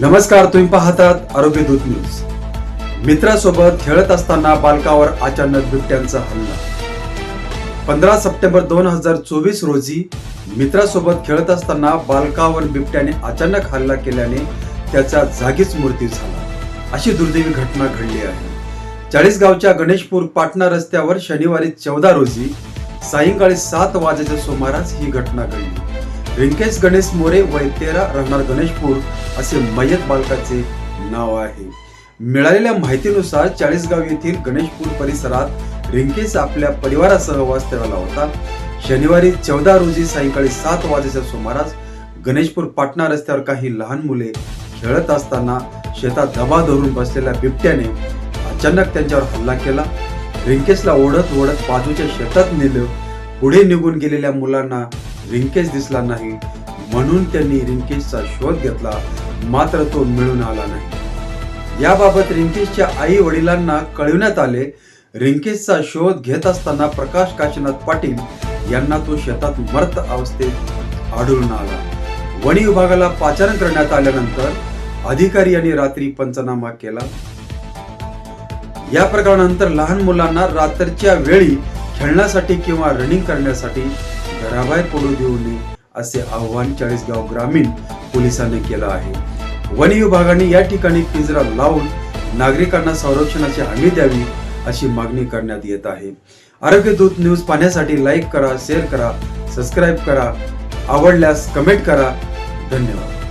नमस्कार तुम्ही पाहतात आरोग्य दूत न्यूज. मित्रासोबत खेळत असताना बालकावर अचानक बिबट्यांचा हल्ला. पंधरा सप्टेंबर दोन हजार चोवीस रोजी मित्रासोबत खेळत असताना बालकावर बिबट्याने अचानक हल्ला केल्याने त्याचा जागीच मृत्यू झाला. अशी दुर्दैवी घटना घडली आहे. चाळीसगावच्या गणेशपूर पाटणा रस्त्यावर शनिवारी चौदा रोजी सायंकाळी सात वाजेच्या सुमारास ही घटना घडली. रिंकेश गणेश मोरे वय तेरा राहणार गणेशपूर असे मयत बालकाचे नाव आहे. मिळालेल्या माहितीनुसार चाळीसगाव येथील गणेशपूर परिसरात रिंकेश आपल्या परिवारासह वास्तव्याला होता. शनिवारी चौदा रोजी सायंकाळी सात वाजेच्या सुमारास गणेशपूर पाटणा रस्त्यावर काही लहान मुले खेळत असताना शेतात दबा धरून बसलेल्या बिबट्याने अचानक त्यांच्यावर हल्ला केला. रिंकेशला ओढत ओढत बाजूच्या शेतात नेलं. पुढे निघून गेलेल्या मुलांना रिंकेश दिसला नाही. म्हणून त्यांनी रिंकेशचा शोध घेतला. मात्र तो मिळून आला नाही. याबाबत रिंकेशच्या आई वडिलांना कळविण्यात आले. रिंकेशचा शोध घेत असताना प्रकाश काशीनाथ पाटील यांना तो शेतात मर्त अवस्थेत आढळून आला. वन विभागाला पाचारण करण्यात आल्यानंतर अधिकारी यांनी रात्री पंचनामा केला. या प्रकरणानंतर लहान मुलांना रात्रीच्या वेळी खेळण्यासाठी किंवा रनिंग करण्यासाठी घराबाहेर पडू देऊ नये असे आव्हान चाळीसगाव ग्रामीण पोलिसांनी केलं आहे. वन विभागाने या ठिकाणी पिंजरा लावून नागरिकांना संरक्षणाची हमी द्यावी अशी मागणी करण्यात येत आहे. आरोग्य दूत न्यूज पाहण्यासाठी लाईक करा शेअर करा सबस्क्राईब करा आवडल्यास कमेंट करा. धन्यवाद.